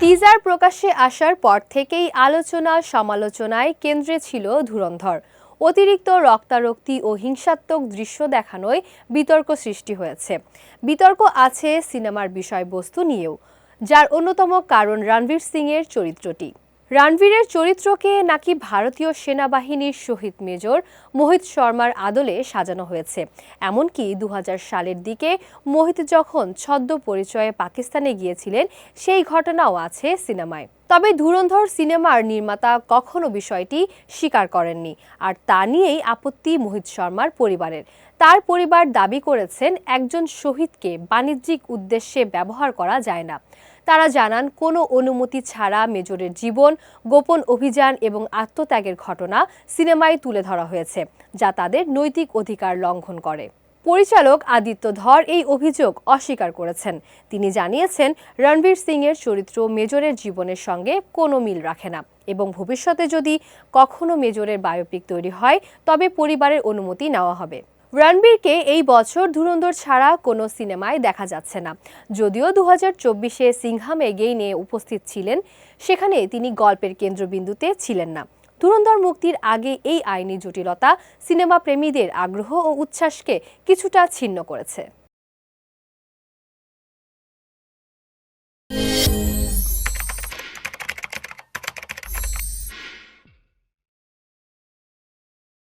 Teaser প্রকাশ্যে আসার পর থেকেই আলোচনা, সমালোচনায় কেন্দ্রে ছিল ধুরন্ধর। অতিরিক্ত রক্তারক্তি ও হিংসাত্মক দৃশ্য দেখানোয় বিতর্ক সৃষ্টি হয়েছে। বিতর্ক আছে সিনেমার বিষয়বস্তু নিয়েও, যার অন্যতম কারণ রণবীর সিং এর চরিত্রটি। রণবীরের চরিত্রকে নাকি ভারতীয় সেনাবাহিনীর শহীদ মেজর মোহিত শর্মার আদলে সাজানো হয়েছে। এমনকি দু হাজার সালের দিকে মোহিত যখন ছদ্ম পরিচয়ে পাকিস্তানে গিয়েছিলেন, সেই ঘটনাও আছে সিনেমায়। তবে ধুরন্ধর সিনেমার নির্মাতা কখনো বিষয়টি স্বীকার করেননি, আর তা নিয়েই আপত্তি মোহিত শর্মার পরিবারের। তার পরিবার দাবি করেছেন, একজন শহীদকে বাণিজ্যিক উদ্দেশ্যে ব্যবহার করা যায় না। তারা জানান, কোনো অনুমতি ছাড়া মেজরের জীবন, গোপন অভিযান এবং আত্মত্যাগের ঘটনা সিনেমায় তুলে ধরা হয়েছে, যা তাদের নৈতিক অধিকার লঙ্ঘন করে। পরিচালক আদিত্য ধর এই অভিযোগ অস্বীকার করেছেন। তিনি জানিয়েছেন, রণবীর সিং এর চরিত্র মেজরের জীবনের সঙ্গে কোনো মিল রাখে না এবং ভবিষ্যতে যদি কখনো মেজরের বায়োপিক তৈরি হয়, তবে পরিবারের অনুমতি নেওয়া হবে। রণবীরকে এই বছর ধুরন্ধর ছাড়া কোনো সিনেমায় দেখা যাচ্ছে না। যদিও দু হাজার চব্বিশে সিংহাম নিয়ে উপস্থিত ছিলেন, সেখানে তিনি গল্পের কেন্দ্রবিন্দুতে ছিলেন না। ধুরন্ধর মুক্তির আগে এই আইনি জটিলতা সিনেমা প্রেমীদের আগ্রহ ও উচ্ছ্বাসকে কিছুটা ছিন্ন করেছে।